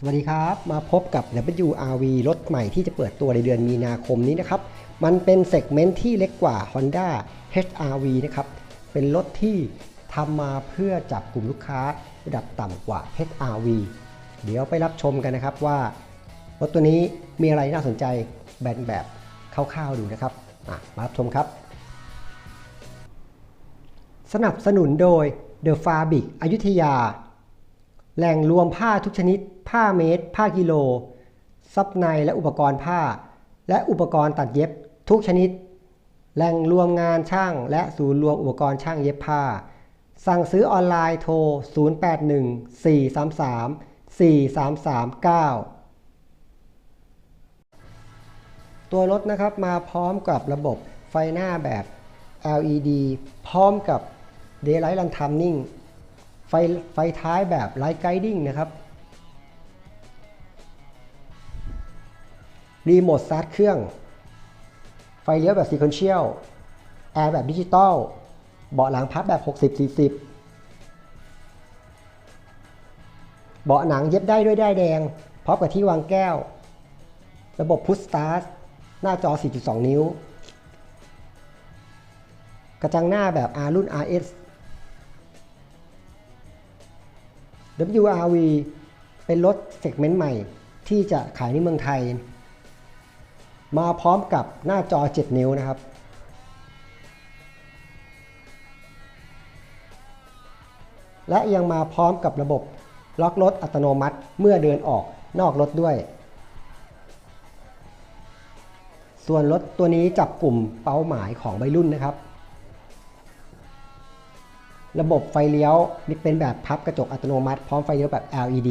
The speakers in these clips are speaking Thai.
สวัสดีครับ มาพบกับ WRV รถใหม่ที่จะเปิดตัวในเดือนมีนาคมนี้นะครับ มันเป็นเซกเมนต์ที่เล็กกว่า Honda HRV นะครับ เป็นรถที่ทำมาเพื่อจับกลุ่มลูกค้าระดับต่ำกว่า HRV เดี๋ยวไปรับชมกันนะครับว่ารถตัวนี้มีอะไรน่าสนใจแบนแบบคร่าวๆดูนะครับมารับชมครับ สนับสนุนโดย The Fabric อยุธยา แหล่งรวมผ้าทุกชนิด ผ้าเมตร ผ้ากิโล ซับในและอุปกรณ์ผ้า และอุปกรณ์ตัดเย็บทุกชนิด แหล่งรวมงานช่าง และศูนย์รวมอุปกรณ์ช่างเย็บผ้า สั่งซื้อออนไลน์โทร 0814334339ตัวรถนะครับมาพร้อมกับระบบไฟหน้าแบบ LED พร้อมกับ Daylight Run Timing ไฟไฟท้ายแบบ Light Guiding นะครับ รีโมทสตาร์ทเครื่อง ไฟเลี้ยวแบบ Sequential แอร์แบบดิจิตอลเบาะหลังพับแบบ 60-40 เบาะหนังเย็บได้ด้วยได้ายแดง พร้อมกับที่วางแก้ว ระบบ Push Start หน้าจอ 4.2 นิ้ว กระจังหน้าแบบ R รุ่น RS WRV เป็นรถเซกเมนต์ใหม่ที่จะขายในเมืองไทย มาพร้อมกับหน้าจอ 7 นิ้วนะครับ และยังมาพร้อมกับระบบล็อกรถอัตโนมัติเมื่อเดินออกนอกรถด้วย ส่วนรถตัวนี้จับกลุ่มเป้าหมายของวัยรุ่นนะครับ ระบบไฟเลี้ยวมีเป็นแบบพับกระจกอัตโนมัติ พร้อมไฟเลี้ยวแบบ LED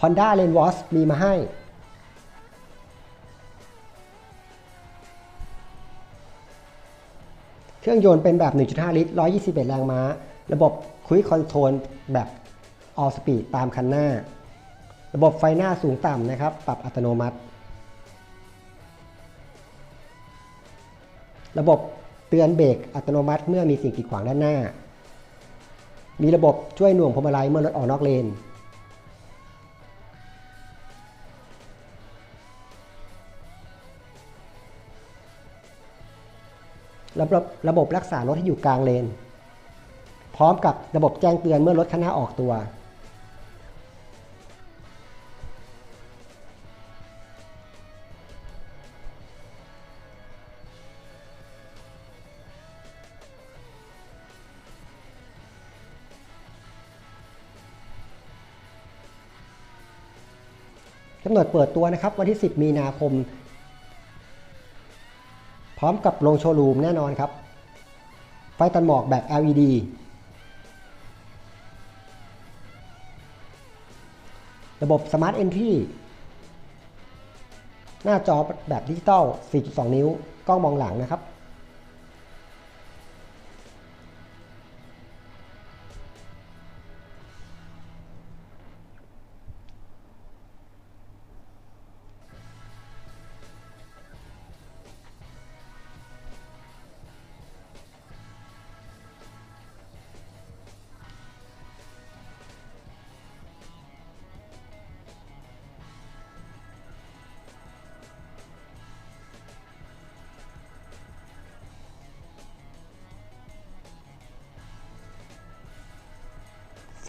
Honda l a n w a s มีมาให้ เครื่องยนต์เป็นแบบ 1.5 ลิตร 121 แรงม้า ระบบคุยคอนโทรลแบบ All Speed ตามคันหน้า ระบบไฟหน้าสูงต่ำนะครับ ปรับอัตโนมัติ ระบบเตือนเบรกอัตโนมัติเมื่อมีสิ่งกีดขวางด้านหน้า มีระบบช่วยหน่วงพวงมาลัยเมื่อรถออกนอกเลน ระบบระบบรักษารถที่อยู่กลางเลน พร้อมกับระบบแจ้งเตือนเมื่อรถข้างหน้าออกตัว กำหนดเปิดตัวนะครับวันที่ 10 มีนาคม พร้อมกับลงโชว์รูมแน่นอนครับ ไฟตัดหมอกแบบ LED ระบบ Smart Entry หน้าจอแบบดิจิตอล 4.2 นิ้ว กล้องมองหลังนะครับ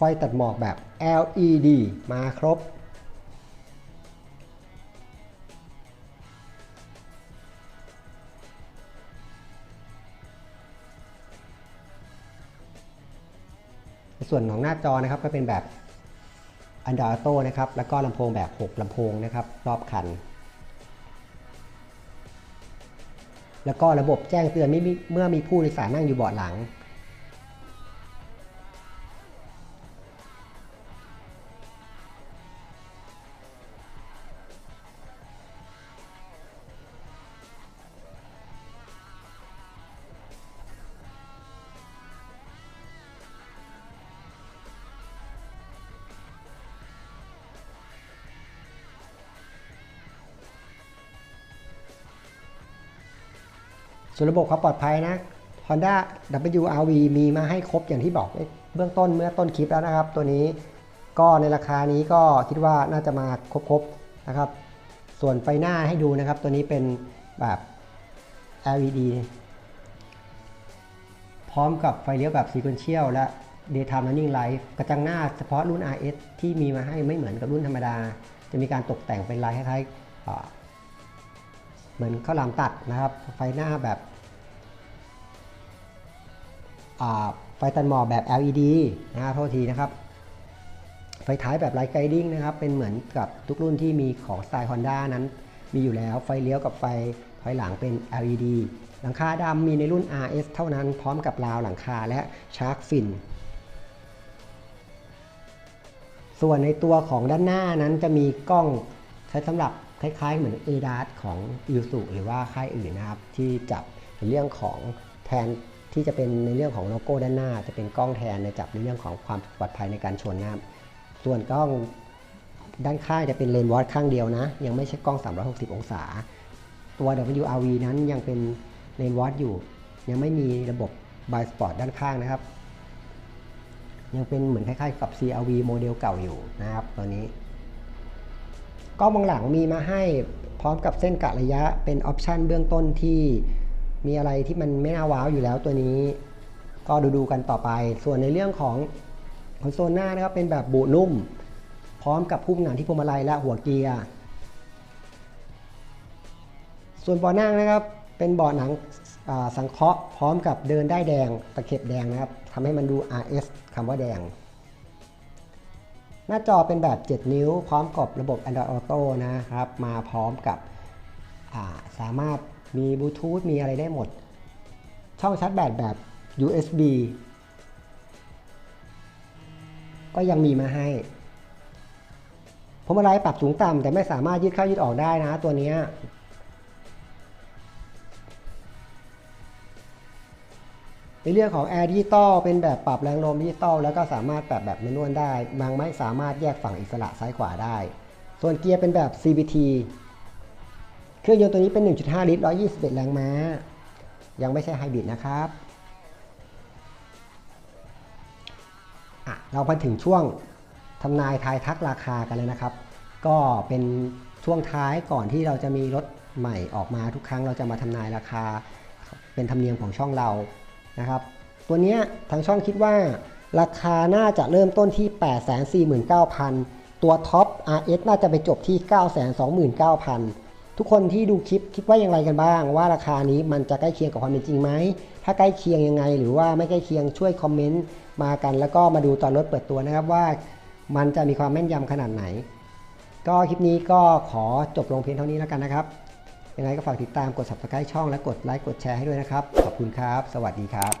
ไฟตัดหมอกแบบ LED มาครบ ส่วนของหน้าจอนะครับก็เป็นแบบ Android Auto นะครับ แล้วก็ลำโพงแบบ 6ลำโพงนะครับ รอบคัน แล้วก็ระบบแจ้งเตือนเมื่อมีผู้โดยสารนั่งอยู่เบาะหลัง ส่วนระบบความปลอดภัยนะ Honda WRV มีมาให้ครบอย่างที่บอกเบื้องต้นเมื่อต้นคลิปแล้วนะครับ ตัวนี้ก็ในราคานี้ก็คิดว่าน่าจะมาครบๆนะครับ ส่วนไฟหน้าให้ดูนะครับ ตัวนี้เป็นแบบ LED พร้อมกับไฟเลี้ยวแบบ sequential และ daytime running light กระจังหน้าเฉพาะรุ่น RS ที่มีมาให้ไม่เหมือนกับรุ่นธรรมดา จะมีการตกแต่งเป็นลายคล้ายๆ เหมือนข้าวหลามตัดนะครับ ไฟหน้าแบบไฟตัดหมอกแบบ LED นะครับโทษทีนะครับ ไฟท้ายแบบไลท์ไกดิ้งนะครับ เป็นเหมือนกับทุกรุ่นที่มีของสไตล์ Honda นั้น มีอยู่แล้วไฟเลี้ยวกับไฟถอยหลังเป็น LED หลังคาดำมีในรุ่น RS เท่านั้นพร้อมกับราวหลังคาและชาร์กฟิน ส่วนในตัวของด้านหน้านั้นจะมีกล้องใช้สำหรับ คล้ายๆ เหมือน a d a s ของ i s u หรือว่าค่ายอื่นนะครับ ที่จับในเรื่องของแทนที่จะเป็นในเรื่องของโลโก้ด้านหน้า จะเป็นกล้องแทนในจับในเรื่องของความปลอดภัยในการชนนะครับส่วนกล้องด้านข้างจะเป็นเลนส์วอตข้างเดียวนะ ยังไม่ใช่กล้อง 360 องศา ตัว WRV นั้นยังเป็นเลนส์วอตอยู่ ยังไม่มีระบบ by spot ด้านข้างนะครับ ยังเป็นเหมือนคล้ายๆ กับ CRV โมเดลเก่าอยู่นะครับตัวนี้ กล้องมองหลังมีมาให้พร้อมกับเส้นกะระยะเป็นออปชันเบื้องต้นที่มีอะไรที่มันไม่น่าว้าวอยู่แล้วตัวนี้ ก็ดูดูๆกันต่อไป ส่วนในเรื่องของคอนโซลหน้านะครับเป็นแบบบุนุ่ม พร้อมกับพุ่มหนังที่พวงมาลัยและหัวเกียร์ส่วนเบาะนั่งนะครับเป็นเบาะหนังสังเคราะห์พร้อมกับเดินได้แดงตะเข็บแดงนะครับทำให้มันดู RS คำว่าแดง หน้าจอเป็นแบบ 7 นิ้ว พร้อมกับระบบ Android Auto นะครับ มาพร้อมกับาสามารถมีบลูทูธมีอะไรได้หมด ช่องชาร์จแบตแบบ USB ก็ยังมีมาให้ผมาลัยปรับสูงต่ำแต่ไม่สามารถยืดเข้ายืดออกได้นะตัวนี้ ในเรื่องของ Air Digital เป็นแบบปรับแรงลมดิจิตอลแล้วก็สามารถปรับแบบแมนนวลได้บางไม่สามารถแยกฝั่งอิสระซ้ายขวาได้ ส่วนเกียร์เป็นแบบ CVT เครื่องยนต์ตัวนี้เป็น 1.5 ลิตร 121 แรงม้า ยังไม่ใช่ไฮบริดนะครับเรามาถึงช่วงทำนายทายทักราคากันเลยนะครับ ก็เป็นช่วงท้ายก่อนที่เราจะมีรถใหม่ออกมาทุกครั้งเราจะมาทำนายราคา เป็นธรรมเนียมของช่องเรา นะครับ ตัวนี้ทางช่องคิดว่าราคาน่าจะเริ่มต้นที่ 849,000 ตัวท็อป RS น่าจะไปจบที่ 929,000 ทุกคนที่ดูคลิปคิดว่าอย่างไรกันบ้าง ว่าราคานี้มันจะใกล้เคียงกับความเป็นจริงไหม ถ้าใกล้เคียงยังไง หรือว่าไม่ใกล้เคียงช่วยคอมเมนต์มากัน แล้วก็มาดูตอนรถเปิดตัวนะครับว่ามันจะมีความแม่นยำขนาดไหน ก็คลิปนี้ก็ขอจบลงเพียงเท่านี้แล้วกันนะครับ ยังไงก็ฝากติดตามกด subscribe ช่องและกดไลค์กดแชร์ให้ด้วยนะครับ ขอบคุณครับ สวัสดีครับ